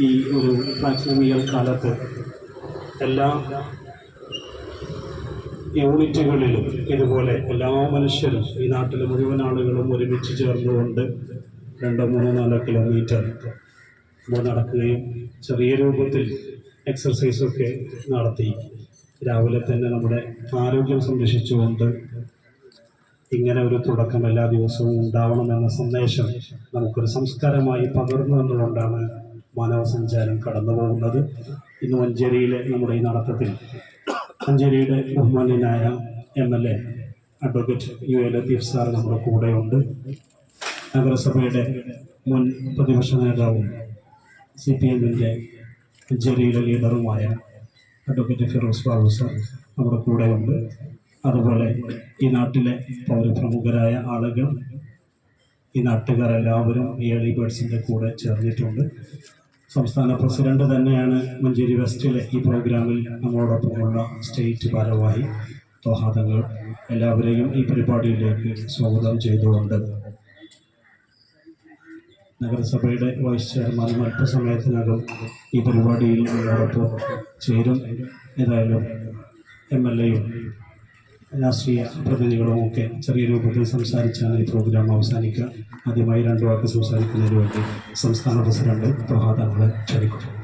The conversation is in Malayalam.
ഈ ഒരു പ്ലാറ്റ്ഫോമിയൽ കാലത്ത് എല്ലാ യൂണിറ്റുകളിലും ഇതുപോലെ എല്ലാ മനുഷ്യരും ഈ നാട്ടിലെ മുഴുവൻ ആളുകളും ഒരുമിച്ച് ചേർന്നുകൊണ്ട് രണ്ടോ മൂന്നോ നാലോ കിലോമീറ്റർ നമ്മൾ നടക്കുകയും ചെറിയ രൂപത്തിൽ എക്സർസൈസൊക്കെ നടത്തി. രാവിലെ തന്നെ നമ്മുടെ ആരോഗ്യം സംരക്ഷിച്ചുകൊണ്ട് ഇങ്ങനെ ഒരു തുടക്കം എല്ലാ ദിവസവും ഉണ്ടാവണമെന്ന സന്ദേശം നമുക്കൊരു സംസ്കാരമായി പകർന്നു എന്നുകൊണ്ടാണ് മാനവസഞ്ചാരം കടന്നു പോകുന്നത് ഇന്ന് മഞ്ചേരിയിലെ നമ്മുടെ ഈ നടത്തത്തിൽ മഞ്ചേരിയുടെ ബഹുമാന്യനായ M L A advocate U A Latheef sir നമ്മുടെ കൂടെയുണ്ട്. നഗരസഭയുടെ മുൻ പ്രതിപക്ഷ നേതാവും സി പി എമ്മിന്റെ മഞ്ചേരിയിലെ ലീഡറുമായ അഡ്വക്കേറ്റ് ഫിറോസ് ബാബു സാർ നമ്മുടെ കൂടെയുണ്ട്. അതുപോലെ ഈ നാട്ടിലെ പൗരപ്രമുഖരായ ആളുകൾ ഈ നാട്ടുകാർ എല്ലാവരും ഈ എളി ബേഡ്സിന്റെ കൂടെ ചേർന്നിട്ടുണ്ട്. സംസ്ഥാന പ്രസിഡന്റ് തന്നെയാണ് മഞ്ചേരി വെസ്റ്റിലെ ഈ പ്രോഗ്രാമിൽ നമ്മളോടൊപ്പമുള്ള സ്റ്റേറ്റ് ഭാരവാഹി തോഹാദങ്ങൾ എല്ലാവരെയും ഈ പരിപാടിയിലേക്ക് സ്വാഗതം ചെയ്തുകൊണ്ട്. നഗരസഭയുടെ വൈസ് ചെയർമാൻ അല്പസമയത്തിനകം ഈ പരിപാടിയിൽ നമ്മളോടൊപ്പം ചേരും. ഏതായാലും എം എൽ എയും രാഷ്ട്രീയ പ്രതിനിധികളും ഒക്കെ ചെറിയ രൂപത്തിൽ സംസാരിച്ചാണ് ഈ പ്രോഗ്രാം അവസാനിക്കുക. ആദ്യമായി രണ്ടു വാക്ക് സംസാരിക്കുന്നതിന് വേണ്ടി സംസ്ഥാന പ്രസിഡന്റ് പ്രഭാതങ്ങളെ ക്ഷണിക്കും